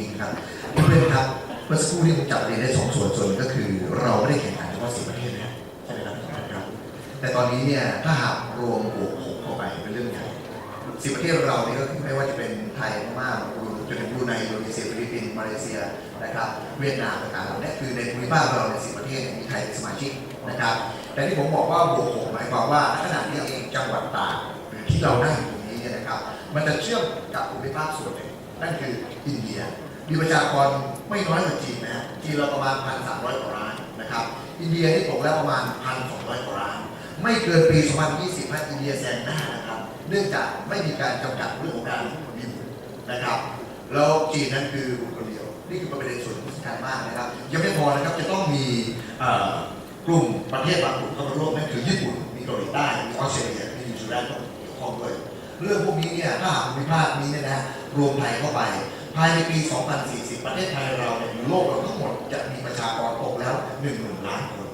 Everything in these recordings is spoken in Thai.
ริงๆครับเพื่อนครับเมื่อสักครู่นี้ผมจับเรียนได้สองส่วนส่วนก็คือ เราไม่ได้แข่งขันเฉพาะสิบประเทศนะใช่ไหมครับครับ แต่ตอนนี้เนี่ยถ้าหากรวมบวกหกเข้าไปเป็นเรื่องใหญ่สิบประเทศเราเนี่ยก็คือไม่ว่าจะเป็นไทยพม่าจนถึงบรูไนอินโดนีเซียฟิลิปปินส์มาเลเซียนะครับ เวียดนามต่างๆเหล่านี้คือในภูมิภาคเราในสิบประเทศมีไทยเป็นสมาชิกนะครับ แต่ที่ผมบอกว่าบวกหกหมายความว่าขณะนี้เองจังหวัดต่ากหรือที่เราได้อยู่ตรงนี้เนี่ยนะครับ มันจะเชื่อมกับภูมิภาคส่วนหนึ่งนั่นคืออินเดีย มีประชากรไม่น้อยกว่าจีนนะฮะจีนเราประมาณพันสามร้อยกว่าล้านนะครับ อินเดียนี่ตกแล้วประมาณพันสองร้อยกว่าล้าน ไม่เกินปี 2020นะอินเดียแซงหน้านะครับ เนื่องจากไม่มีการจำกัดเรื่องของการบินนะครับ แล้วจีนนั้นคือบุคคลเดียว นี่คือประเด็นส่วนที่สำคัญมากนะครับ ยังไม่พอนะครับจะต้องมีกลุ่มประเทศบางกลุ่มเข้ามาร่วมนั่นคือญี่ปุ่น มีเกาหลีใต้ มีออสเตรเลีย มีนิวซีแลนด์ต้องเกี่ยวข้องด้วย เรื่องพวกนี้เนี่ยถ้าหากภูมิภาคนี้เนี่ยนะรวมไทยเข้าไป ภายในปี 2040 ประเทศไทยเราเนี่ยอยู่โลกเราทั้งหมดจะมีประชากรตกแล้ว1 0,000ล้านคน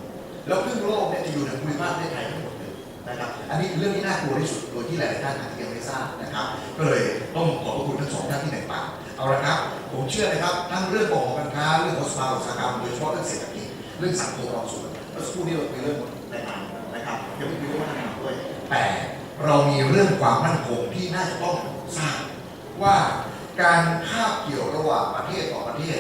แล้วครึ่งโลกเนี่ยจะอยู่ในภูมิภาคประเทศไทยทั้งหมดเลยนะครับ อันนี้เรื่องที่น่ากลัวที่สุด โดยที่หลายๆท่านอาจจะยังไม่ทราบนะครับ ก็เลยต้องขอบพระคุณทั้งสองท่านที่แบ่งปันเอาละครับ ผมเชื่อนะครับ ทั้งเรื่องของหอการค้า เรื่องของสภาอุตสาหกรรม โดยเฉพาะเรื่องเศรษฐกิจ เรื่องสังคมความสุขเมื่อสักครู่นี้เราคุยเรื่องแรงงานนะครับยังไม่คุยเรื่องวัฒนธรรมด้วย แต่เรามีเรื่องความมั่นคงที่น่าจะต้องทราบว่า การคาบเกี่ยวระหว่างประเทศต่อประเทศ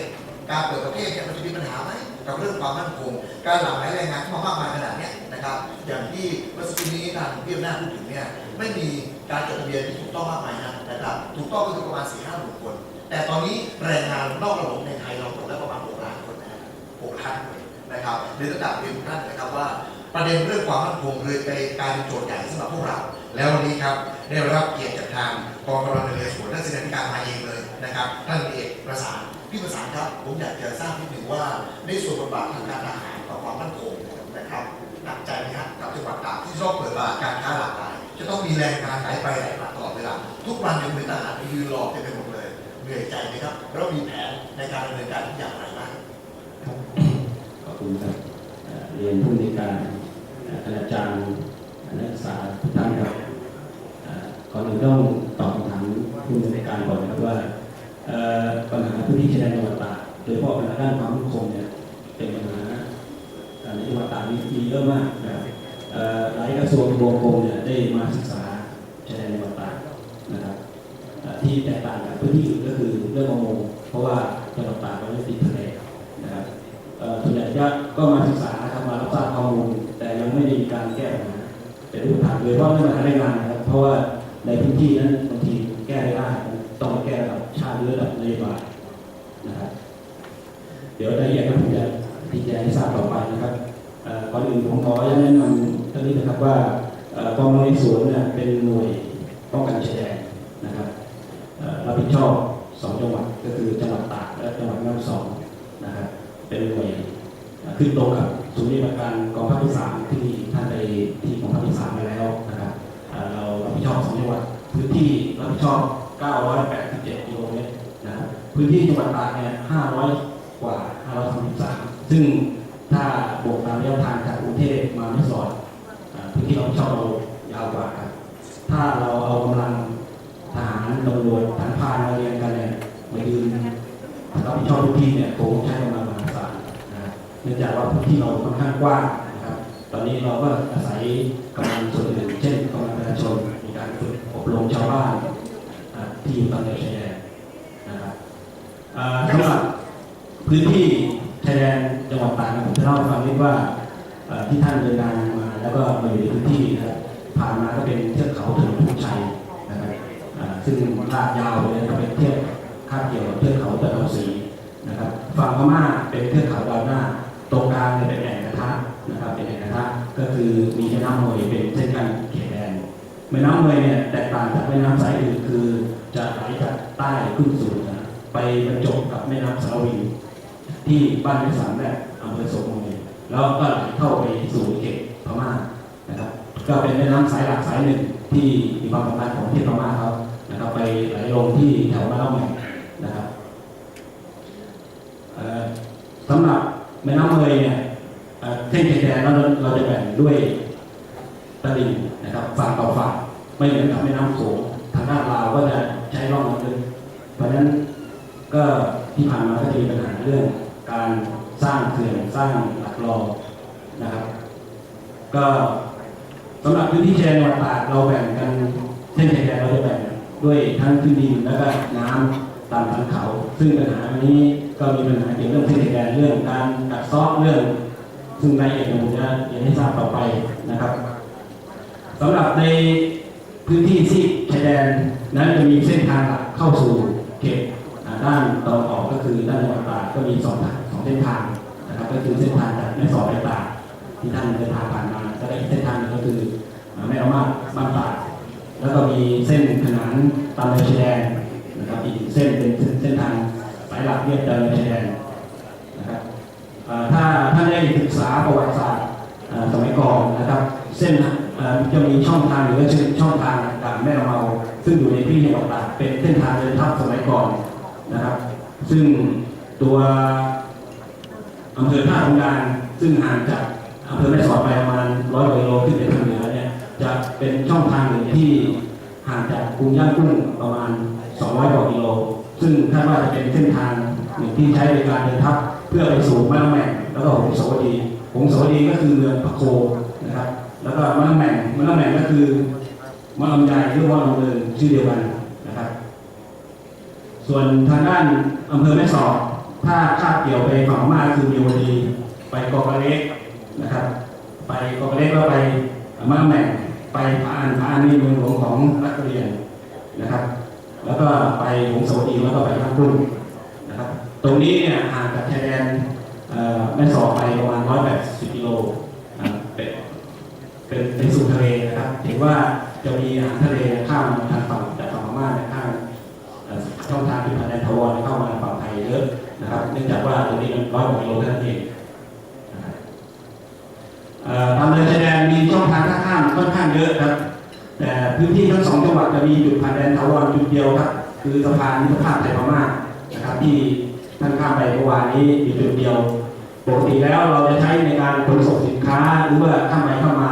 การเปิดประเทศเนี่ยมันจะมีปัญหาไหมกับเรื่องความมั่นคง การหลั่งไหลแรงงานเข้ามามากมายขนาดนี้นะครับ อย่างที่เมื่อสักครู่นี้ทางพี่อำนาจพูดถึงเนี่ยไม่มีการจดทะเบียนที่ถูกต้องมากมายนะนะครับถูกต้องก็คือประมาณ4ี่ห้าหมื่นคน แต่ตอนนี้แรงงานนอกระบบในไทยเราตกแล้วประมาณ6ล้านคนนะครับ6ล้านคนนะครับเดี๋ยวจะกลับเรียนท่านนะครับว่า ประเด็นเรื่องความมั่นคงเลยไปกายเป็นโจทย์ใหญ่สำหรับพวกเรา แล้ววันนี้ครับได้รับเกียรติจากทางกองกำลังเรือสวนท่านเสด็จการมาเองเลยนะครับท่านเอกประสานพี่ประสานครับผมอยากจะทราบนิดหนึ่งว่าในส่วนบทบาททางการทหารต่อความมั่นคงนะครับหนักใจไหมครับกับจังหวัดตากที่ชอบเปิดตลาดการค้าหลากหลายจะต้องมีแรงงานไหลไปไหลมาตลอดเวลาทุกวันยังมีทหารไปยืนรอเต็มไปหมดเลยเหนื่อยใจไหมครับแล้วมีแผนในการดำเนินการทุกอย่างไรบ้างขอบคุณครับเรียนผู้ในการอาจารย์นักศึกษาทุกท่านครับ ก่อนอื่นต้องตอบคำถามผู้ในการก่อนนะครับว่าปัญหาพื้นที่ชายแดนจังหวัดตากโดยเฉพาะปัญหาด้านความมั่นคงเนี่ยเป็นปัญหาเอ่ในจังหวัดตากมีเยอะมากนะครับหลายกระทรวงทบวงกรมเนี่ยได้มาศึกษาชายแดนจังหวัดตากนะครับที่แตกต่างกับพื้นที่อื่นก็คือเรื่องประมงเพราะว่าจังหวัดตากเราไม่ติดทะเลนะครับส่วนใหญ่ก็มาศึกษานะครับมารับทราบข้อมูลแต่ยังไม่ได้มีการแก้ปัญหาเป็นรูปธรรมเลยเพาะเรื่องปัญหาแรงงานนะครับเพราะว่า ในพื้นที่นั้นบางทีแก้ไม่ได้ต้องแก้ระดับชาติหรือระดับนโยบายนะครับ เดี๋ยวรายละเอียดผมจะชี้แจงให้ทราบต่อไปนะครับอ่อก่อนอื่นผมขอแนะนำท่านนี้นะครับว่าอ่อกองในสวนเนี่ยเป็นหน่วยป้องกันชายแดนนะครับรับผิดชอบสองจังหวัดก็คือจังหวัดตากและจังหวัดแม่ฮ่องสอนนะครับเป็นหน่วยขึ้นตรงกับศูนย์ปฏิบัติการกองทัพที่สามที่ท่านไปที่กองทัพที่สามไปแล้วนะ ชอบสองจังหวัดพื้นที่รับผิดชอบ 987กิโลเมตรนะครับพื้นที่จังหวัดตากเนี่ย 500 กว่า 533 ซึ่งถ้าบวกตามระยะทางจากกรุงเทพมาไม่สอดพื้นที่รับผิดชอบเรายาวกว่าครับถ้าเราเอากำลังทหารตำรวจทหารพานมาเรียนกันเนี่ยมายืนรับผิดชอบพื้นที่เนี่ยคงใช้กำลังมหาศาลนะเนื่องจากว่าพื้นที่เราค่อนข้างกว้างนะครับ ตอนนี้เราก็อาศัยกำลังส่วนอื่นเช่น ฝึกอบรมชาวบ้านอ่าที่อยู่ตามแนวชายแดนนะครับสำหรับพื้นที่ชายแดนจังหวัดตากผมจะเล่าให้ฟังนิดว่าที่ท่านเดินทางมาแล้วก็มาอยู่ในพื้นที่นะครับผ่านมาก็เป็นเทือกเขาถนนทุ่งชัยนะครับซึ่งลากยาวเลยก็เป็นเทียบคาบเกี่ยวกับเทือกเขาตะนาวศรีนะครับฝั่งพม่าเป็นเทือกเขาดาวหน้าตรงกลางเป็นแอ่งกระทะนะครับเป็นแอ่งกระทะก็คือมีแม่น้ำมวยเป็นเส้นกัน แม่น้ำมวยเนี่ยแตกต่างจากแม่น้ำสายอื่นคือจะไหลจากใต้ขึ้นสู่นือไปบรรจบกับแม่น้ำสาวินที่บ้านพิสารและอำเภอโสมงแล้วก็ไหลเข้าไปสู่เขตพม่านะครับ ก็เป็นแม่น้ำสายหลักสายหนึ่งที่มีความสำคัญของประเทศพม่าเขานะครับ ไปไหลลงที่แถวบ้านเล่าใหม่นะครับสำหรับแม่น้ำเมยเนี่ยเอ่อเส้นชายแดนเราเราจะแบ่งด้วยตลิ่งนะครับฝั่งต่อฝั่ง ไม่เหมือนกับแม่น้ำโขงทางด้านลาวก็จะใช้ร่องน้ำลึกเพราะฉะนั้นก็ที่ผ่านมาก็จะมีปัญหาเรื่องการสร้างเขื่อนสร้างหลักรอนะครับ ก็สำหรับพื้นที่ชายแดนจังหวัดตากเราแบ่งกันเส้นชายแดนเราจะแบ่งด้วยทั้งพื้นดินแล้วก็น้ำตามสันเขา ซึ่งปัญหาอันนี้ก็มีปัญหาเกี่ยวกับเรื่องเส้นชายแดนเรื่องการกัดซาะเรื่อง ซึ่งรายละเอียดผมจะเรียนให้ทราบต่อไปนะครับสำหรับใน พื้นที่ที่ชายแดนนั้นจะมีเส้นทางหลักเข้าสู่เขตด้านตะวันออกก็คือด้านจังหวัดตากก็มีสองทางสองเส้นทางนะครับก็คือเส้นทางจากแม่สอดไปตากที่ท่านเดินทางผ่านมาก็อีกเส้นทางนึงก็คือแม่ละมาบ้านตากแล้วก็มีเส้นขนานตามแนวชายแดนนะครับอีกเส้นเป็นเส้นทางสายหลักเรียบเดินชายแดนนะครับถ้าท่านได้ศึกษาประวัติศาสตร์สมัยก่อนนะครับ เส้น จะมีช่องทางหรือว่าช่องทางต่างแม่เมาซึ่งอยู่ในที่จังหวัดตากเป็นเส้นทางเดินทัพสมัยก่อนนะครับ ซึ่งตัวอำเภอท่าทองยางซึ่งห่างจากอำเภอแม่สอดไปประมาณร้อยกิโลขึ้นไปทางเหนือเนี่ยจะเป็นช่องทางหนึ่งที่ห่างจากกรุงย่างกุ้งประมาณ 200กว่ากิโล ซึ่งคาดว่าจะเป็นเส้นทางหนึ่งที่ใช้ในการเดินทัพเพื่อไปสู่มะละแม่แล้วก็หงสาวดีหงสาวดีก็คือเมืองพะโค แล้วก็มะละแม่งมะละแม่งก็คือมะลำไยหรือว่าลำเลินชื่อเดียวกันนะครับ ส่วนทางด้านอำเภอแม่สอดถ้าคาดเกี่ยวไปฝั่งมาคือมีวดี ไปกอกระเล็กนะครับ ไปกอกระเล็กก็ไปมะละแม่งไปพาอันพาอันนี่เมืองหลวงของรัฐกเรียนนะครับ แล้วก็ไปหงสาวดีแล้วก็ไปท่ากุ้งนะครับ ตรงนี้เนี่ยห่างจากชายแดนแม่สอดไปประมาณ180กิโล เป็นเป็นสู่ทะเลนะครับเห็นว่าจะมีอาหารทะเลข้ามมาทางฝั่งจากฝั่งพม่าข้ามเอ่อช่องทางที่ผ่านแดนทวารเข้ามาฝั่งไทยเยอะนะครับ เนื่องจากว่าตรงนี้มันร้อยกว่ากิโลเท่านั้นเองนะครับเอ่อทางเดินชายแดนมีช่องทางท่าข้ามค่อนข้างเยอะครับ แต่พื้นที่ทั้งสองจังหวัดจะมีจุดผ่านแดนทวารจุดเดียวครับ คือสะพานมิตรภาพไทยพม่านะครับ ที่ท่านข้ามไปเมื่อวานนี้มีจุดเดียวปกติแล้วเราจะใช้ในการขนส่งสินค้าหรือว่าข้ามไปเข้ามา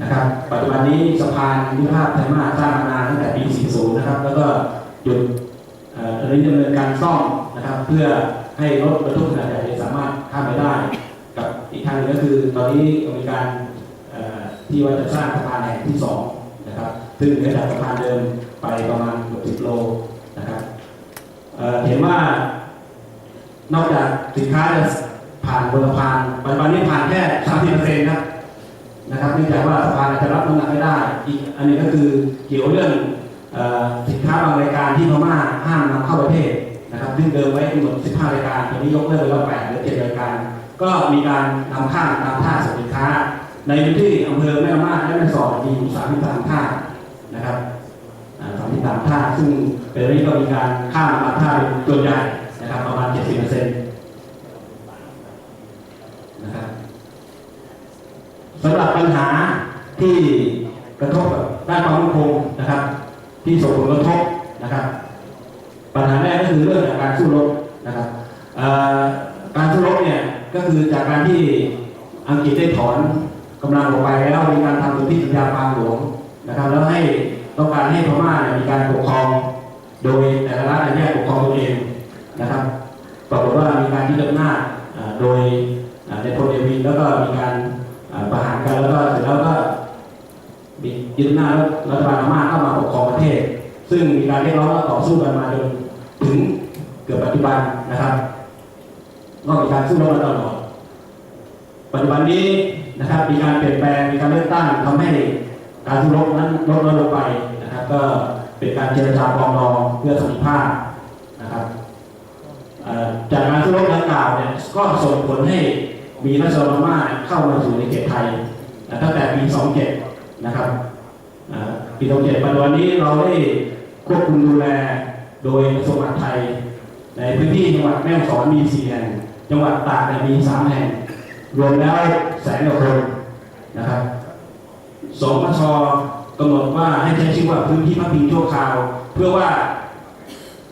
นะครับ ปัจจุบันนี้สะพานมิตรภาพไทยม่าสร้างมานานตั้งแต่ปี 40 นะครับ แล้วก็หยุดตอนนี้ดำเนินการซ่อมนะครับ เพื่อให้รถบรรทุกขนาดใหญ่สามารถข้ามไปได้ กับอีกทางหนึงก็คือตอนนี้มีการที่ว่าจะสร้างสะพานแห่งที่สองนะครับ ซึ่งเหนือจากสะพานเดิมไปประมาณ60โลนะครับเห็นว่านอกจากสินค้าจะผ่านบนสะพานปัจจุบันนี้ผ่านแค่สามสิบเปอร์เซ็นต์ครับ นะครับเนื่องจากว่าสะพาอาจจะรับน้ำหนักไม่ได้ อีกอันนี้ก็คือเกี่ยวเรื่องสินค้าบางรายการที่พม่าห้ามนำเข้าประเทศนะครับซึ่งเดิมไว้กำหนด15 รายการตอนนี้ยกเลิกไปแล้ว8หรือ7รายการ ก็มีการนำข้ามตามท่าสินค้า ในพื้นที่อำเภอแม่ละมาดและแม่สอดมีอยู่33ท่านะครับสามที่สามท่าซึ่งเป็นเรื่องก็มีการข้ามมาท่าเป็นตัวใหญ่นะครับประมาณ 70%นะครับสำหรับ ปัญหาที่กระทบด้านความมั่นคงนะครับ ที่ส่งผลกระทบนะครับ ปัญหาแรกก็คือเรื่องการสู้รบนะครับการสู้รบเนี่ยก็คือจากการที่อังกฤษได้ถอนกำลังออกไปแล้วมีการทำสนธิสัญญาปางหลวงนะครับ แล้วให้ต้องการให้พม่าเนี่ยมีการปกครองโดยแต่ละรัฐแยกปกครองตัวเองนะครับปรากฏว่ามีการยึดอำนาจอ่าโดยในพลเอวินแล้วก็มีการประหาร แล้วก็เสร็จแล้วก็มียึดอำนาจแล้วรัฐบาลมาเข้ามาปกครองประเทศ ซึ่งมีการเรียกร้องและต่อสู้กันมาจนถึงเกือบปัจจุบันนะครับก็มีการสู้รบมาตลอดปัจจุบันนี้นะครับ มีการเปลี่ยนแปลงมีการเลือกตั้งทำให้การสู้รบนั้นลดน้อยลงไปนะครับ ก็เป็นการเจรจาปองดองเพื่อสันติภาพนะครับจากการสู้รบดังกล่าวเนี่ยก็ส่งผลให้มีรัชดามาเข้ามาสู่ในเขตไทย ตั้งแต่ปี 27 นะครับปี 27ปัจจุบันนี้เราได้ควบคุมดูแลโดยกระทรวงมหาดไทย ในพื้นที่จังหวัดแม่ฮ่องสอนมี 4 แห่ง จังหวัดตากมี 3 แห่ง รวมแล้วแสนกว่าคนนะครับสมชกำหนดว่าให้ใช้ชื่อว่าพื้นที่พักพิงชั่วคราว เพื่อว่า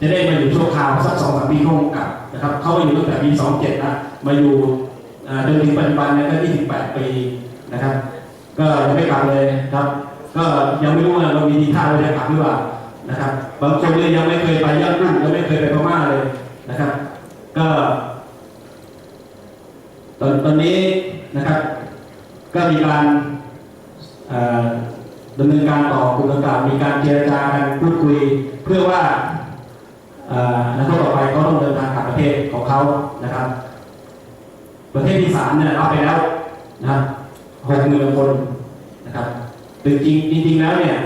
จะได้มาอยู่ชั่วคราวสักสองสามปีคงกลับนะครับ เขามาอยู่ตั้งแต่ปีสองเจ็ดนะมาอยู่อ่าจนถึงปัจจุบันนี่ยก็ยี่สิบแปดปี นะครับ ก็ยังไม่กลับเลยครับ ก็ยังไม่รู้ว่าเรามีทีท่าเราจะกลับหรือเปล่านะครับ บางคนเลยยังไม่เคยไปย่างกุ้งยังไม่เคยไปพม่าเลยนะครับ ก็ตอนตอนนี้นะครับ ก็มีการดำเนินการต่อกลุ่มต่างมีการเจรจากันพูดคุย เพื่อว่านักโทษต่อไปก็ต้องเดินทางกลับประเทศของเขานะครับ ประเทศที่สามเนี่ยรับไปแล้วนะครับ หกหมื่นคนนะครับจริงจริงจริงแล้วเนี่ย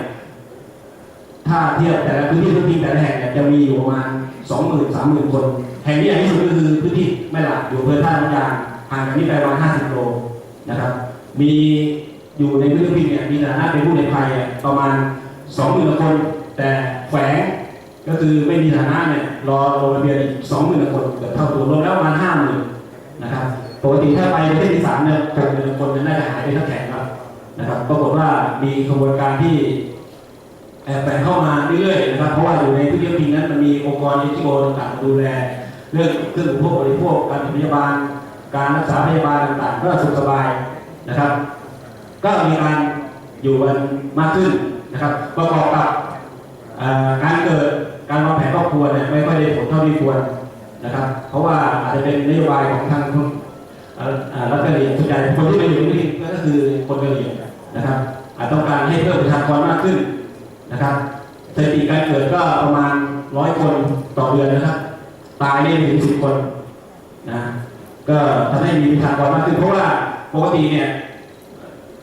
ถ้าเทียบแต่ละพื้นที่พื้นที่แต่ละแห่งเนี่ยจะมีอยู่ประมาณสองหมื่นสามหมื่นคน แห่งที่ใหญ่ที่สุดก็คือพื้นที่แม่หลักอยู่อำเภอท่าน้ำยางห่างจากนี้ไปประมาณห้าสิบโลนะครับ มีอยู่ในพื้นที่เนี่ยมีฐานะเป็นผู้ในภัยนี่ยประมาณสองหมื่นคน แต่แฝงก็คือไม่มีฐานะเนี่ยรอลงทะเบียนอีกสองหมื่นคนเกือบเท่าตัวรวมแล้วประมาณห้าหมื่นนะครับ กติถ้าไปประเทศที่สามเนี่ยหกหมื่นคนเนี่ยน่าจะหายไปทั้งแถบแล้วนะครับปรากฏว่ามีขบวนการที่แอบแฝงเข้ามาเรื่อยๆนะครับ เพราะว่าอยู่ในพื้นที่พิงนั้นมันมีองค์กรนิติโกต่างๆดูแล เรื่องเครื่องอุปโภคบริโภคการพยาบาล การรักษาพยาบาลต่างๆ ก็สุขสบายนะครับ ก็มีการอยู่กันมากขึ้นนะครับ ประกอบกับการเกิดการวางแผนครอบครัวเนี่ยไม่ค่อยได้ผลเท่าที่ควรนะครับ เพราะว่าอาจจะเป็นนโยบายของทางคุณเอ่อเอ่อ รัฐกะเหรี่ยงส่วนใหญ่คนที่มาอยู่ที่นี่ก็คือคนกะเหรี่ยงนะครับอาจต้องการให้เพิ่มประชากรมากขึ้นนะครับสถิติการเกิดก็ประมาณร้อยคนต่อเดือนนะครับ ตายได้ถึงสิบคนนะก็ทำให้มีประชากรมากขึ้นเพราะว่าปกติเนี่ย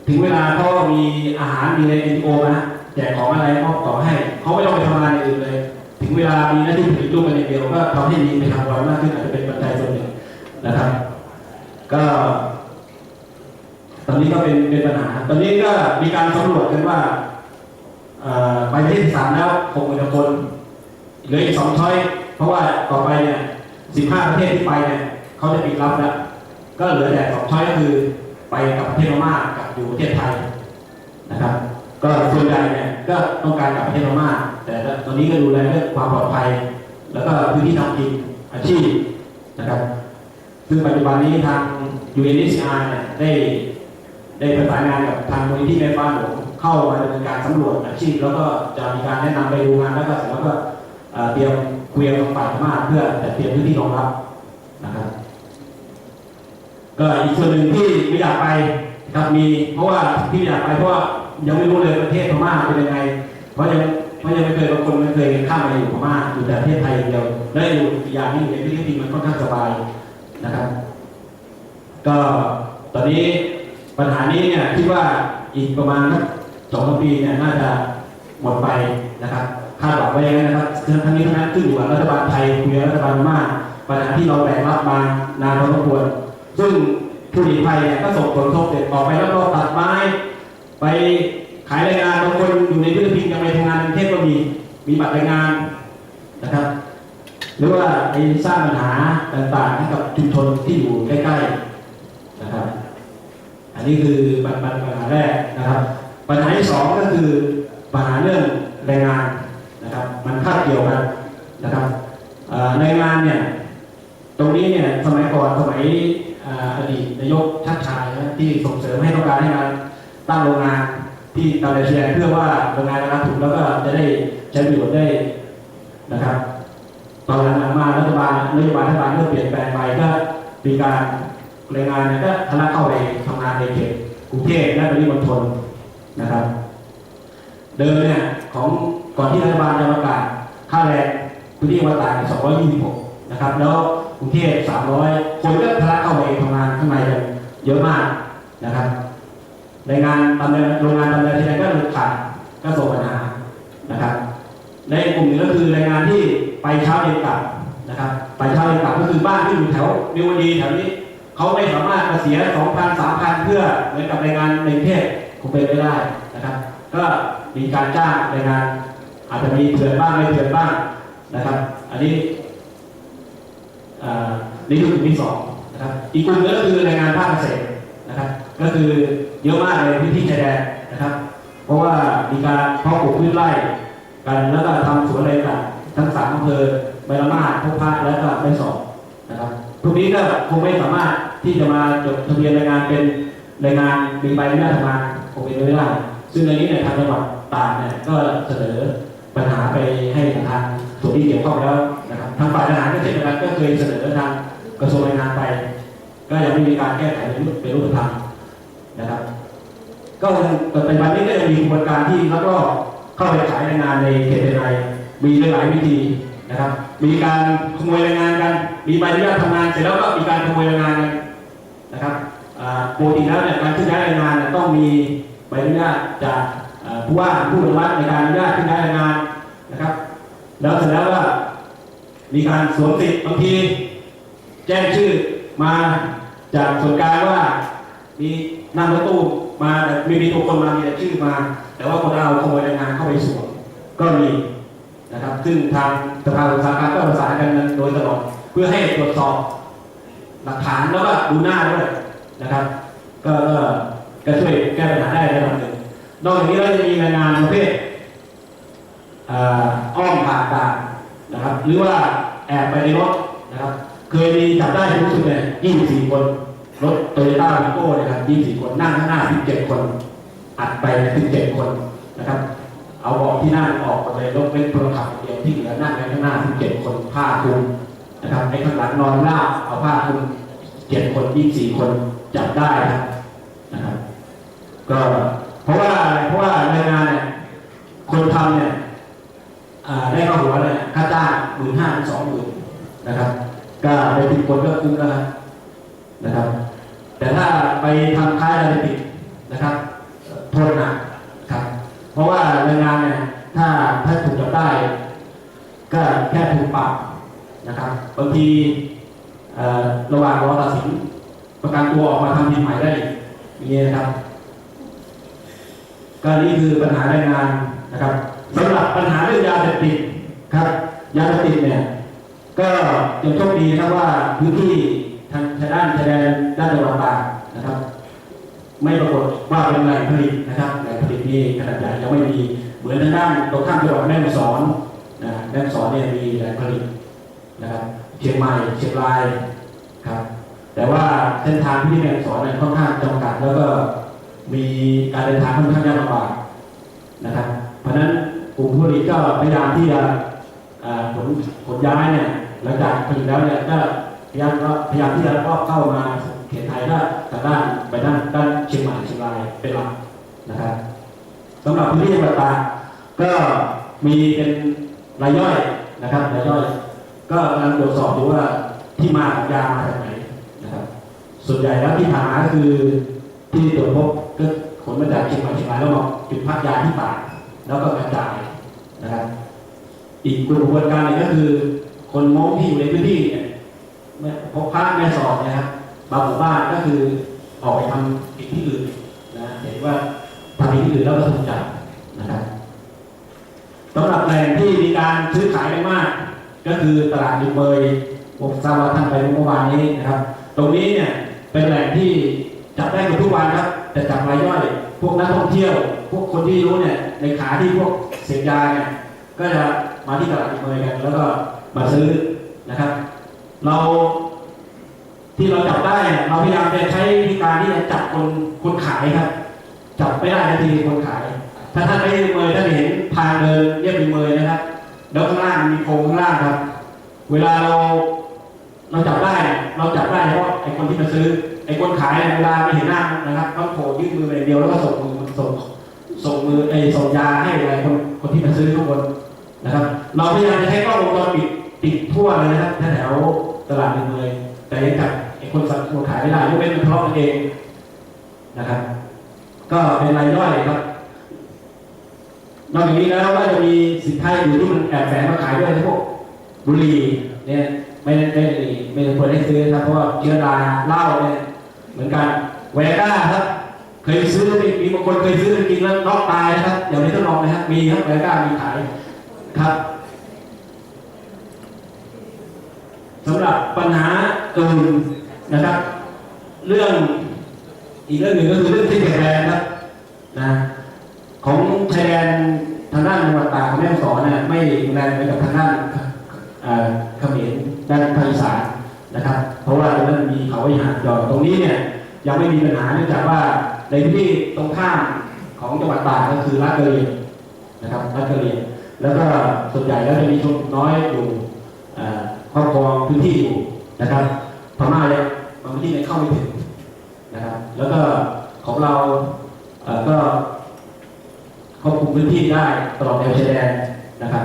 ถึงเวลาเขามีอาหารมีในเอ็นโอนะแจกของอะไรมอบขอให้เขาไม่ต้องไปทำงานอื่นเลย ถึงเวลามีหน้าที่ผลิตลูกกันอย่างเดียวก็ทำให้มีประชากรมากขึ้นอาจจะเป็นปัจจัยส่วนหนึ่งนะครับ ก็ ตอนนี้ก็เป็นเป็นปัญหา ตอนนี้ก็มีการสำรวจกันว่าไปประเทศที่สามแล้วหกหมื่นคนเหลืออีกสองช้อย เพราะว่าต่อไปเนี่ยสิบห้าประเทศที่ไปเนี่ยเขาจะปิดรับแล้วก็เหลือแต่สองช้อยก็คือไปกับประเทศพม่ากับอยู่ประเทศไทยนะครับ ก็ส่วนใหญ่เนี่ยก็ต้องการกลับประเทศพม่าแต่ตอนนี้ก็ดูแลเรื่องความปลอดภัย แล้วก็พื้นที่ทำกินอาชีพนะครับ ซึ่งปัจจุบันนี้ทาง UNHCR เนี่ยได้ได้ประสานงานกับทางมูลนิธิแม่ฟ้าหลวงเข้ามาดำเนินการสำรวจอาชีพ แล้วก็จะมีการแนะนำไปดูงานแล้วก็เสร็จแล้วก็เอ่อเตรียมคุยกับฝ่ายมาเพื่อจัดเตรียมพื้นที่รองรับนะครับก็อีกส่วนหนึ่งที่ไม่อยากไปครับมีเพราะว่าที่ไม่อยากไปเพราะว่ายังไม่รู้เลยประเทศพม่าเป็นยังไง เพราะยังเพราะยังไม่เคยบางคนไม่เคยข้ามมาอยู่พม่าอยู่แต่ประเทศไทยอย่างเดียวและอยู่อย่างที่อยู่ในพื้นที่มันค่อนข้างสบาย นะครับ ก็ตอนนี้ปัญหานี้เนี่ยคิดว่าอีกประมาณสองสามปีเนี่ยน่าจะหมดไปนะครับคาดหวังไว้อย่างนั้นนะครับทั้งนี้ทั้งนั้นขึ้นอยู่กับรัฐบาลไทยคุยกับรัฐบาลม่าปัญหาที่เราแบกรับมานานพอสมควรซึ่งผู้หลีภัยเนี่ยก็ส่งผลกระทบเด็กออกไปแล้วก็ตัดไม้ ไปขายแรงงานบางคนอยู่ในฟิลิปปินส์ยังไปทำงานในประเทศก็มีมีบัตรแรงงานนะครับ หรือว่าไปสร้างปัญหาต่างๆให้กับชุมชนที่อยู่ใกล้ๆนะครับ อันนี้คือปัญหาแรกนะครับ ปัญหาที่สองก็คือปัญหาเรื่องแรงงานนะครับ มันคาบเกี่ยวกันนะครับแรงงานเนี่ยตรงนี้เนี่ยสมัยก่อนสมัยอดีตนายกชาติชายนะที่ส่งเสริมให้ต้องการให้มาตั้งโรงงานที่ตาเลเซียเพื่อว่าโรงงานราคาถูกแล้วก็จะได้ใช้ประโยชน์ได้นะครับ ตอนหลังมารัฐบาลนโยบายรัฐบาลเริ่มเปลี่ยนแปลงไปก็มีการแรงงานเนี่ยก็ทะลักเข้าไปทำงานในเขตกรุงเทพและปริมณฑลนะครับ เดิมเนี่ยของก่อนที่รัฐบาลจะประกาศค่าแรงพื้นที่อวตาร226 นะครับ แล้วกรุงเทพ300 คนก็ทะลักเข้าไปทำงานข้างในกันเยอะมากนะครับแรงงานตำแหน่งโรงงานตำแหน่งที่ไหนก็หลุดขาดก็ส่งปัญหานะครับ ในกลุ่มหนึงก็คือแรงงานที่ ไปเช้าเย็นกลับนะครับ ไปเช้าเย็นกลับก็คือบ้านที่อยู่แถวนิวดีแถวนี้เขาไม่สามารถมาเสีย2,000 3,000เพื่อเหมือนกับแรงงานในกรุงเทพคงเป็นไม่ได้นะครับ ก็มีการจ้างแรงงาน อาจจะมีเถื่อนบ้างไม่เถื่อนบ้างนะครับ อันนี้นี่คือกลุ่มที่สองนะครับ อีกกลุ่มนึงก็คือแรงงานภาคเกษตรนะครับ ก็คือเยอะมากในพื้นที่ชายแดนนะครับ เพราะว่ามีการเพาะปลูกพืชไร่กันแล้วก็ทำสวนอะไรต่าง ทั้งสามอำเภอใบละมาดพบพระแล้วก็ไม่สอบนะครับพวกนี้ก็คงไม่สามารถที่จะมาจดทะเบียนแรงงานเป็นแรงงานมีใบอนุญาตทำงานคงเป็นไปไม่ได้ซึ่งในนี้เนี่ยทางจังหวัดตากเนี่ยก็เสนอปัญหาไปให้ทางส่วนที่เกี่ยวข้องแล้วนะครับทางฝ่ายทหารก็เช่นกันก็เคยเสนอทางกระทรวงแรงงานไป ก็ยังไม่มีการแก้ไขเป็นรูปเป็นรูปธรรมนะครับ ก็ยังปัจจุบันนี้ก็ยังมีกระบวนการที่ลักลอบเข้าไปขายแรงงานในเขตภายใน มีหลายวิธีนะครับ มีการขโมยแรงงานกัน มีใบอนุญาตทำงานเสร็จแล้วก็มีการขโมยแรงงานกันนะครับปกติแล้วเนี่ยการขึ้นย้ายแรงงานต้องมีใบอนุญาตจากผู้ว่าผู้อนุมัติในการอนุญาตขึ้นย้ายแรงงานนะครับ แล้วเสร็จแล้วก็มีการสวมสิทธิ์บางที แจ้งชื่อมาจากส่วนกลางว่ามีนั่งรถตู้มาแต่ไม่มีตัวคนมามีแต่ชื่อมา แต่ว่าคนเอาขโมยแรงงานเข้าไปสวมก็มี นะครับ ซึ่งทางสภาอุตสาหกรรมก็ประสานกันโดยตลอดเพื่อให้ตรวจสอบหลักฐานแล้วก็ดูหน้าด้วยนะครับ ก็ก็ช่วยแก้ปัญหาได้ในระดับหนึ่งนอกจากนี้เราจะมีแรงงานประเภทอ้อมผ่านด่านนะครับ หรือว่าแอบไปในรถนะครับ เคยมีจับได้รู้สึกเนี่ย24 คนรถโตโยต้าวิโก้นะครับ 24 คนนั่งข้างหน้า 17 คน อัดไป 17 คนนะครับ เอาบาะที่นั่งออกหมดเลยรถเป็นคนขับเดียวที่เหลือนั่งในข้างหน้า17คนผ้าคลุมนะครับไอ้ข้างหลังนอนราบเอาผ้าคลุม7คน24คนจับได้นะครับก็เพราะว่าอะไรเพราะว่าแรงงานเนี่ยคนทำเนี่ยได้เข้าหัวเนี่ยค่าจ้างหมื่นห้าถึงสองหมื่นนะครับ ก็ไปติดคนก็คุ้มแล้วครับนะครับ แต่ถ้าไปทำค้ายาเสพติดนะครับโทษหนัก เพราะว่าแรงงานเนี่ยถ้าถ้าถูกจับได้ ก็แค่ถูกปรับนะครับ บางทีระหว่างรอตัดสินประกันตัวออกมาทำผิดใหม่ได้อย่างนี้นะครับ ก็นี่คือปัญหาแรงงานนะครับสำหรับปัญหาเรื่องยาเสพติดครับยาเสพติดเนี่ยก็ยังโชคดีนะครับว่าพื้นที่ทางชายด้านชายแดนด้านตะวันตกนะครับ ไม่ปรากฏว่าเป็นแหล่งผลิตนะครับแหล่งผลิตนี่ขนาดใหญ่ยังไม่มีเหมือนทางด้านตรงข้ามจังหวัดแม่ฮ่องสอนนะแม่ฮ่องสอนเนี่ยมีแหล่งผลิตนะครับเชียงใหม่เชียงรายครับแต่ว่าเส้นทางที่แม่ฮ่องสอนเนี่ยค่อนข้างจำกัดแล้วก็มีการเดินทางค่อนข้างยากลำบากนะครับ เพราะฉะนั้นกลุ่มผู้ผลิตก็พยายามที่จะขนขนย้ายเนี่ยหลังจากผลิตแล้วเนี่ยก็พยายามก็พยายามที่จะรอบเข้ามา เขตไทยก็ทางด้านไปด้านด้านเชียงใหม่เชียงรายเป็นหลักนะครับสำหรับพื้นที่จังหวัดตากก็มีเป็นรายย่อยนะครับรายย่อย ก็กำลังตรวจสอบดูว่าที่มาของยามาจากไหนนะครับส่วนใหญ่แล้วที่ผ่านมาก็คือที่ตรวจพบก็ขนมาจากเชียงใหม่เชียงรายแล้วมาจุดพักยาที่ตากแล้วก็กระจายนะครับอีกกลุ่มกระบวนการหนึ่งก็คือ คนโม้ที่อยู่ในพื้นที่เนี่ยพบพระแม่สอดเนะครับ บางหมู่บ้านก็คือออกไปทำผิดที่อื่นนะเห็นว่าทำผิดที่อื่นแล้วก็ถูกจับนะครับสำหรับแหล่งที่มีการซื้อขายได้มากก็คือตลาดดิบเบยผมทราบว่าท่านไปเมื่อวานนี้นะครับ ตรงนี้เนี่ยเป็นแหล่งที่จับได้เกือบทุกวันครับ แต่จับรายย่อย พวกนักท่องเที่ยว พวกคนที่รู้เนี่ยในขาที่พวกเสพยาเนี่ยก็จะมาที่ตลาดอินเมย์กันแล้วก็มาซื้อนะครับ เรา ที่เราจับได้เราพยายามจะใช้วิธีการที่จะจับคนคนขายครับ จับไม่ได้ทันทีคนขาย ถ้าท่านไม่ได้อินเมยท่านเห็นทางเดินเรียบอินเมยนะครับแล้วข้างล่างมีโครงข้างล่างครับ เวลาเราเราจับได้เราจับได้เฉพาะไอ้คนที่มาซื้อไอ้คนขายเวลาไม่เห็นหน้านะครับต้องโผล่ยื่นมือไปอย่างเดียวแล้วก็ส่งมือส่งส่งมือไอ้ส่งยาให้อะไรคนคนที่มาซื้อทุกคนนะครับ เราพยายามจะใช้กล้องวงจรปิดติดทั่วเลยนะครับแถวตลาดเมือง แต่ยังจับไอ้คนสั่งคนขายไม่ได้ยกเว้นมันทะเลาะกันเองนะครับ ก็เป็นรายย่อยครับ นอกจากนี้แล้วก็จะมีสินค้าอยู่ที่มันแอบแฝงมาขายด้วยพวกบุหรี่เนี่ยไม่ได้ไม่ได้ไม่ได้ควรให้ซื้อนะครับเพราะว่าเชื้อราเหล้าเนี่ยเหมือนกันแวก้าครับ เคยซื้อมีบางคนเคยซื้อจริงๆแล้วน็อกตายนะครับอย่าไปทดลองนะครับมีครับแวก้ามีขายครับ สำหรับปัญหาอื่นนะครับ เรื่องอีกเรื่องหนึ่งก็คือเรื่องที่ชายแดนครับนะของชายแดนทางด้านจังหวัดตากแม่ฮ่องสอนเนี่ยไม่รุนแรงไปกับทางด้านเขมรด้านภาคอีสานนะครับ เพราะว่าตรงนั้นมีเขาวิหารจอดตรงนี้เนี่ยยังไม่มีปัญหาเนื่องจากว่าในพื้นที่ตรงข้ามของจังหวัดตากก็คือรัฐกะเหรี่ยงนะครับรัฐกะเหรี่ยงแล้วก็ส่วนใหญ่แล้วจะมีชนน้อยอยู่ ครอบครองพื้นที่อยู่นะครับพม่าเนี่ยบางพื้นที่เนี่ยเข้าไม่ถึงนะครับแล้วก็ของเราเก็ควบคุมพื้นที่ได้ตลอดแนวชายแดนนะครับ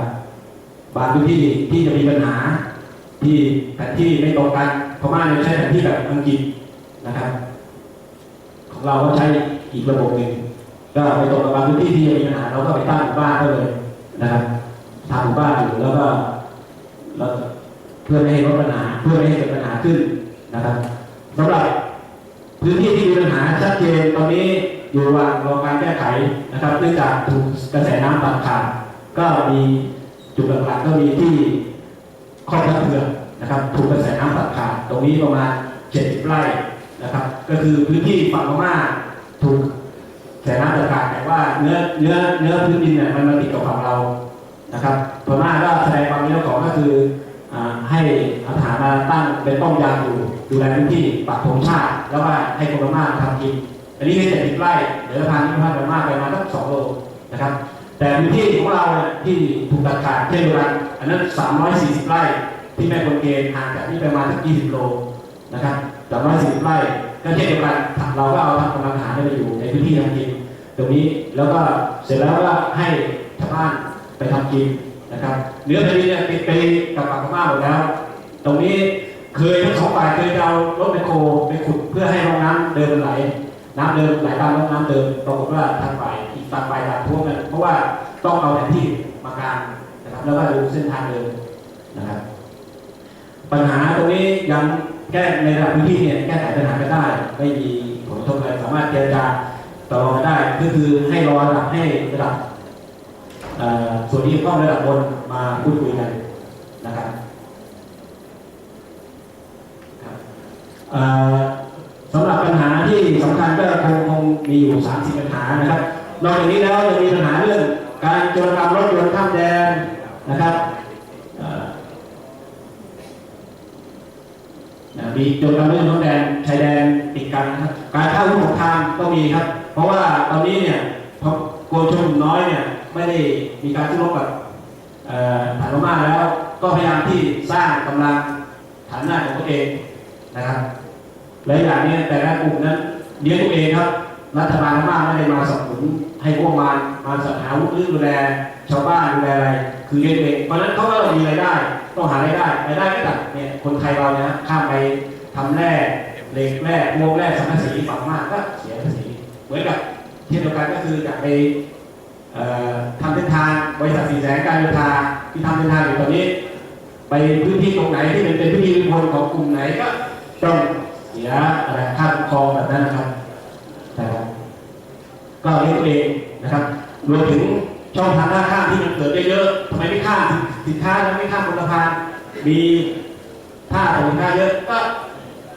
บางพื้นที่ที่จะมีปัญหาที่แผนที่ไม่ตรงกันพม่าเนี่ยใช้แผนที่แบบอังกฤษนะครับ ของเราก็ใช้อีกระบบหนึ่งก็ไปตรงกับบางพื้นที่ที่มีปัญหาเราก็ไปตั้งหมู่บ้านก็เลยนะครับทำหมู่บ้านอยู่แล้วก็แล้ว พื่อไม่ให้ลดปัญหาเพื่อไม่ให้เกิดปัญหาขึ้นนะครับสำหรับพื้นที่ที่มีปัญหาชัดเจนตอนนี้อยู่ระหว่างรอการแก้ไขนะครับเนื่องจากถูกกระแสน้ำตัดขาดก็มีจุดหลักๆก็มีที่ข้อพัดเถือกนะครับถูกกระแสน้ำตัดขาดตรงนี้ประมาณ70ไร่นะครับ ก็คือพื้นที่ฝั่งพม่าถูกแสน้ำตัดขาดแต่ว่าเนื้อเนื้อเนื้อพื้นดินเนี่ยมันมาติดกับฝั่งเรานะครับพม่าก็แสดงความมีเจ้าของก็คือ ให้อาฐานมาตั้งเป็นป้อมยามอยู่ดูแลพื้นที่ปักธงชาติ แล้วว่าให้คนพม่ามาทำกินอันนี้แค่เจ็ดสิบไร่เดี๋ยวทางนี้พม่าพม่าไปมาตั้งสองโลนะครับ แต่พื้นที่ของเราเนี่ยที่ถูกตัดขาดเช่นเดียวกันอันนั้น340ไร่ที่แม่คนเกณฑ์ห่างจากนี่ประมาณสัก20โลนะครับ340ไร่ก็เช่นเดียวกันเราก็เอาทำกำลังทหารไปอยู่ในพื้นที่ทำกิน ตรงนี้แล้วก็เสร็จแล้วก็ให้ชาวบ้านไปทำกิน นะครับเนื้อแผ่นดินเนี่ยติดไปกับฝั่งพม่าหมดแล้ว ตรงนี้เคยทั้งสองฝ่ายเคยเอารถไมโครไปขุดเพื่อให้ร่องน้ำเดินไหล น้ำเดินไหลตามร่องน้ำเดินปรากฏว่าทางฝ่ายอีกฝั่งฝ่ายต่างพวกกันเพราะว่าต้องเอาแผนที่มากางนะครับแล้วก็ดูเส้นทางเดินนะครับ ปัญหาตรงนี้ยังแก้ในระดับพื้นที่เนี่ยแก้ไขปัญหาไม่ได้ไม่มีผลกระทบอะไรสามารถเจรจาต่อรองกันได้ก็คือให้รอระดับให้ระดับ ส่วนนี้ก็ระดับบนมาพูดคุยกันนะครับสำหรับปัญหาที่สำคัญก็คงคงมีอยู่ 30 ปัญหานะครับนอกจากนี้แล้วยังมีปัญหาเรื่องการโจรกรรมรถยนต์ข้ามแดนนะครับมีโจรกรรมรถยนต์ข้ามแดนชายแดนติดกันนะครับการเข้าร่วมสงครามก็มีครับ เพราะว่าตอนนี้เนี่ยพอโกชนน้อยเนี่ย ไม่ได้มีการสู้รบกับฐานพม่าแล้ว ก็พยายามที่สร้างกำลังฐานหน้าของตัวเองนะครับหลายอย่างนี่ยแต่ละกลุ่มนั้นเลี้ยงตัวเองครับ รัฐบาลมาไม่ได้มาสนับสนุนให้พวกมามาสหาวุฒิดูแลชาวบ้านดูแลอะไร คือเลี้ยงตัวเองเพราะนั้นเขาก็มีรายได้ต้องหารายได้รายได้ก็จากเนี่ยคนไทยเราเนี่ยข้ามไปทำแร่เหล็กแร่พวกแร่สังกะสีฝั่งมากก็เสียภาษีเหมือนกับเช่นเดียวกันก็คือจากไป ทำเส้นทางบริษัทสีแสงการโยธาที่ทำเส้นทางอยู่ตอนนี้ ไปพื้นที่ตรงไหนที่เป็นเป็นพื้นที่ริมพลของกลุ่มไหนก็ต้องเสียอะไรค่าครองแบบนั้นนะครับนะครับก็เลี้ยงตัวเองนะครับรวมถึงช่องทางหน้าข้ามที่มันเกิดได้เยอะทำไมไม่ข้ามสินค้าแล้วไม่ข้ามบนสะพานมีท่าสินค้าเยอะก็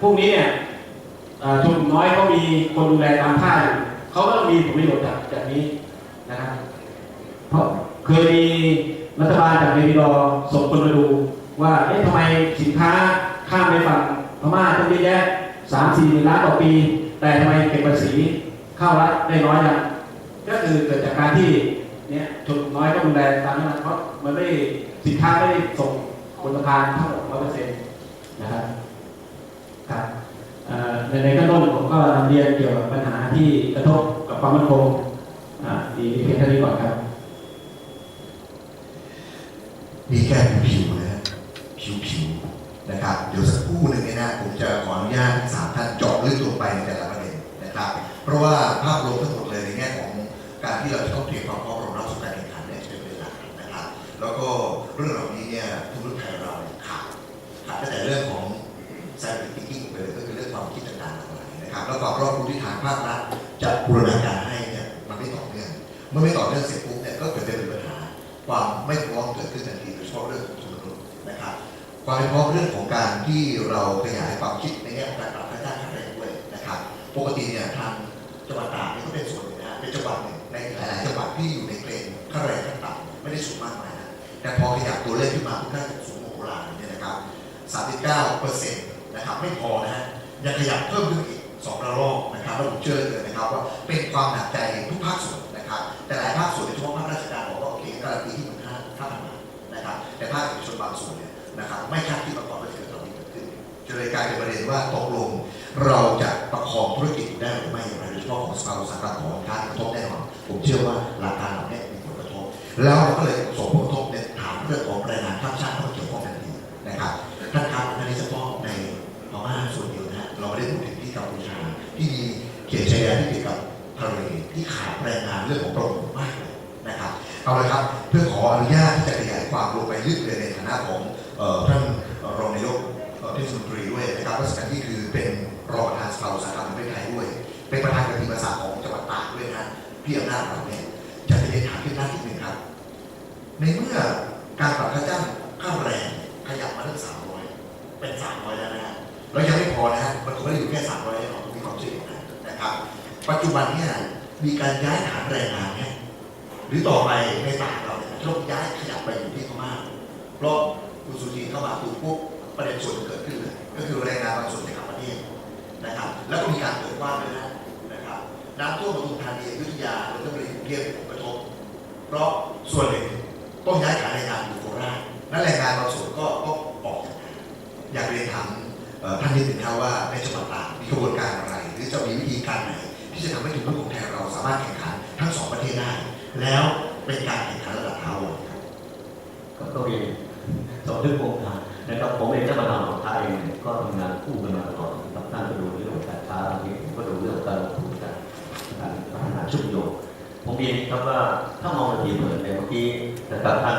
พวกนี้เนี่ยชนน้อยเขามีคนดูแลตามท่าอยู่เขาก็ต้องมีผลประโยชน์จากจากนี้นะครับ เพราะเคยมีรัฐบาลจากเนปิดอร์ส่งคนมาดูว่าเอ๊ะทำไมสินค้าข้ามไปฝั่งพม่าต้องเยอะแยะสามสี่ล้านต่อปี แต่ทำไมเก็บภาษีเข้ารัฐได้น้อยจังก็คือเกิดจากการที่เนี่ยชนน้อยก็ดูแลตามนี้นเพราะมันไม่ได้สินค้าไม่ได้ส่งบนสะพานทั้งหมดร้อยเปอร์เซ็นต์นะครับครับในในขั้นต้นผมก็นำเรียนเกี่ยวกับปัญหาที่กระทบกับความมั่นคงอ่าดีเพียงเท่านี้ก่อนครับ มีแค่ผิวๆนะฮะผิวๆนะครับเดี๋ยวสักครู่หนึ่งเนี่ยนะผมจะขออนุญาตสามท่านเจาะลึกลงไปในแต่ละประเด็นนะครับ เพราะว่าภาพรวมทั้งหมด เลยนะครับว่าเป็นความหนักใจทุกภาคส่วนนะครับ แต่หลายภาคส่วนโดยเฉพาะภาคราชการบอกว่าโอเคการันตีที่มันค่าค่าทำงานนะครับ แต่ภาคเอกชนบางส่วนเนี่ยนะครับไม่คาดคิดมาก่อนว่าจะเกิดเหล่านี้เกิดขึ้นจะเลยกลายเป็นประเด็นว่าตกลงเราจะประคองธุรกิจได้หรือไม่อย่างไรโดยเฉพาะของสภาอุตสาหกรรมของการกระทบแน่นอนผมเชื่อว่าหลักการเหล่านี้มีผลกระทบ แล้วเราก็เลยส่งผลกระทบในถามเรื่องของแรงงานข้ามชาติ ที่ขาดแรงงานเรื่องของประมงมากเลยนะครับเอาละครับเพื่อขออนุญาตที่จะขยายความลงไปลึกเลยในฐานะของท่านรองนายกเอ่อเทศมนตรีด้วยนะครับรัชกาลที่คือเป็นรองประธานสภาอุตสาหกรรมประเทศไทยด้วย เป็นประธานกติมาศาสตร์ของจังหวัดตากด้วยนะพี่อำนาจเราเนี่ยจะไปเรียนถามขึ้นหน้าที่หนึ่งครับ ในเมื่อการปรับค่าจ้างค่าแรงขยับมาตั้งสามร้อยเป็นสามร้อยแล้วนะฮะแล้วยังไม่พอนะฮะมันคงไม่ได้อยู่แค่สามร้อยแน่นอนมีความเชื่ออย่างนั้นนะครับ ปัจจุบันเนี่ย มีการย้ายฐานแรงงานเนี่ยหรือต่อไปในต่างเราเนี่ยจะต้องย้ายขยับไปอยู่ที่พม่าเพราะคุณสุจีเข้ามาปุ๊บปุ๊บประเด็นส่วนเกิดขึ้นเลยก็คือแรงงานบางส่วนจะกลับประเทศนะครับ แล้วก็มีการเปิดกว้างด้วยนะนะครับน้ำท่วมปทุมธานีอยุธยาแล้วก็บริกรุงเทพผลกระทบ เพราะส่วนหนึ่งต้องย้ายฐานแรงงานอยู่โคราชและแรงงานบางส่วนก็ต้ออกจากงานอยากเรียนถามท่านนิดหนึ่งครับว่าในจังหวัดตากมีกระบวนการอะไร หรือจะมีวิธีการไหน ที่จะทำให้ทุนลูกของแทนเราสามารถแข่งขันทั้งสองประเทศได้ แล้วเป็นการแข่งขันระดับเท้าวนครับก็ต้องเรียนสองเรื่องโครงการนะครับผมเองถ้ามาทำของไทยเองก็ทำงานคู่กันมาตลอดนะครับท่านก็ดูเรื่องของการค้าบางทีผมก็ดูเรื่องการลงทุนการพัฒนาชุมโยงผมเรียนครับว่าถ้ามองในทีเหมือนในเมื่อกี้นะครับท่าน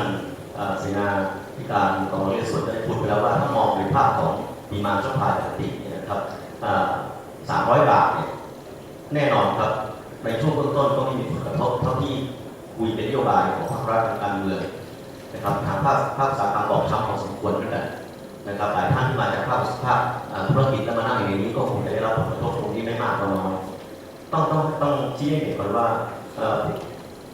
เสนาธิการกองเรือส่วนได้พูดไปแล้วว่าถ้ามองในภาพของดีมาสปายปกติเนี่ยนะครับสามร้อยบาทเนี่ย แน่นอนครับ ในช่วงเบื้องต้นก็ไม่มีผลกระทบเท่าที่คุยเป็นนโยบายของภาครัฐทางการเมืองนะครับทางภาคภาคสาหกรรมบอกช้ำพอสมควรเหมือนกันนะครับหลายท่านที่มาจากภาคภาคธุรกิจแล้วมานั่งอยู่ในนี้ก็คงจะได้รับผลกระทบตรงนี้ไม่มากก็น้อยต้องต้องต้องชี้ให้เห็นก่อนว่าเออ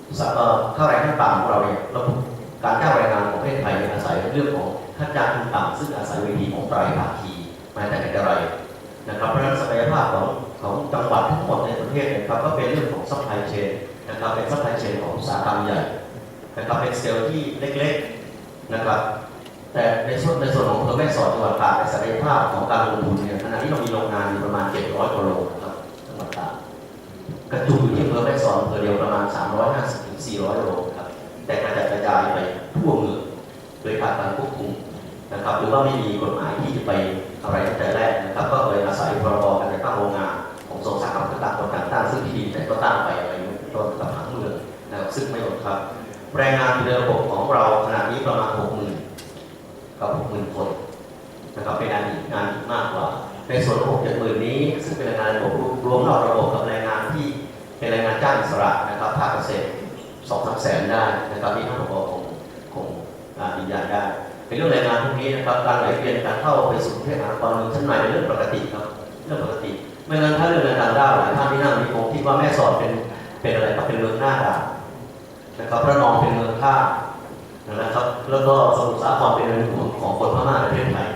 อุตสาหเอ่อค่าแรงขั้นต่ำของเราเนี่ยระบบการจ้างแรงงานของประเทศไทยเนี่ยอาศัยเรื่องของค่าจ้างขั้นต่ำซึ่งอาศัยเวทีของไตรภาคีมาแต่ไหนแต่ไรนะครับเพราะฉะนั้นศักยภาพของ ของจังหวัดทั้งหมดในประเทศนยครับก็เป็นเรื่องของซัพพลายเชนนะครับเป็นซัพพลายเชนของอุตสาหกรรมใหญ่นะครับเป็นเกลล์ที่เล็กๆนะครับแต่ในส่วนในส่วนของอำเภอแม่สอดจังหวัดตากในศักยภาพของการลงทุนเนี่ยขณะนี้เรามีโรงงานอยู่ประมาณ 700กว่าโรงนะครับจังหวัดตากกระจุกอยู่ที่อำเภอแม่สอดอำเภอเดียวประมาณ 350ถึง400โรงครับแต่กระจัดกระจายไปทั่วเมืองโดยขาดการควบคุมนะครับหรือว่าไม่มีกฎหมายที่จะไปอะไรตั้งแต่แรกนะครับก็เลยอาศัยพรบการจัดตั้งโรงงาน ของสากรรมต่างคนต่างตั้งซึ่งที่ดินแต่ก็ตั้งไปอะไรอย่างเงี้ยต้นกับผังเมืองนะครับซึ่งไม่หมดครับ แรงงานในระบบของเราขณะนี้ประมาณ60,000กับ60,000คนนะครับเป็นงานอีกงานอีกมากกว่า ในส่วนของ70,000นี้ ซึ่งเป็นแรงงานระบบรวมนอกระบบกับแรงงานที่เป็นแรงงานจ้างอิสระนะครับภาคเกษตรสองสามแสนได้นะครับที่ท่านผบคงคงอ่ายืนยันได้เป็นเรื่องแรงงานพวกนี้นะครับการไหลเวียนการเข้าไปสู่ประเทศมหานครเมืองชั้นในเป็นเรื่องปกติครับเรื่องปกติ ไม่งั้นถ้าเรื่องแรงงานด้าวหลายท่านที่นั่งมีคงคิดว่าแม่สอดเป็นเป็นอะไรก็เป็นเมืองหน้าด่านนะครับพระนองเป็นเมืองท่านะครับ แล้วก็สมุทรสาครเป็นเมืองหลวงของคนพม่าในประเทศไทย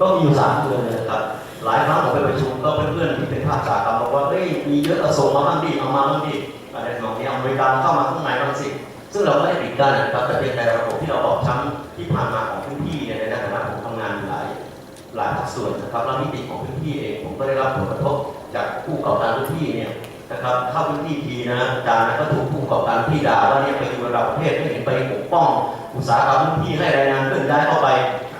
ก็มีอยู่สามเมืองนะครับ หลายครั้งผมไปประชุมก็เพื่อนๆที่เป็นภาคสากรรมบอกว่าเฮ้ยมีเยอะเอส่งมาบ้างดิเอามาบ้างดิอะไรทำนองนี้อเมริกาเข้ามาข้างในบ้างสิซึ่งเราไม่ได้ปิดกั้นนะครับแต่เป็นแต่ระบบที่เราบอกช้ำที่ผ่านมาของพื้นที่เนี่ยในฐานะผมทำงานอยู่หลายหลายภาคส่วนนะครับแล้วมิติของพื้นที่เองผมก็ได้รับผลกระทบ จากผู้ประกอการพื้นที่เนี่ยนะครับเข้าพื้นที่ทีนะอาจานะก็ถูกผู้ประกอการที่ด่าว่าเนี่ยไปอยู่ระดับประเทศไม่เห็นไปปกป้อง อุตสาหกรรมพื้นที่ให้แรงงานเคลื่อนย้ายเข้าไป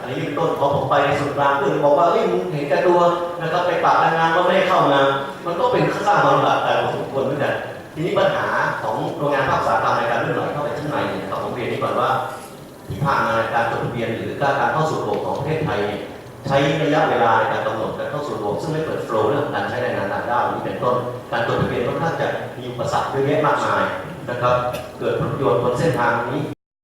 อันนี้เป็นต้นพอผมไปในส่วนกลางเพื่อนบอกว่าเอ้ยมึงเห็นแก่ตัวนะครับไปปรับแรงงานว่าไม่ให้เข้ามา มันก็เป็นข้างบางแบบแต่พอสมควรเหมือนกันทีนี้ปัญหาของโรงงานภาคอุตสาหกรรมในการเลื่อนไหลเข้าไปข้างในเนี่ยครับผมเรียนนี้ก่อนว่าที่ผ่านมาการจดทะเบียนหรือการเข้าสู่ระบบของประเทศไทยเนี่ย ใช้ระยะเวลาในการกำหนดการเข้าสู่ระบบซึ่งไม่เปิดโฟล์เรื่องการใช้แรงงานต่างด้าวนี้เป็นต้น การตรวจทะเบียนค่อนข้างจะมีอุปสรรคเยอะแยะมากมายนะครับ เกิดผลประโยชน์บนเส้นทางนี้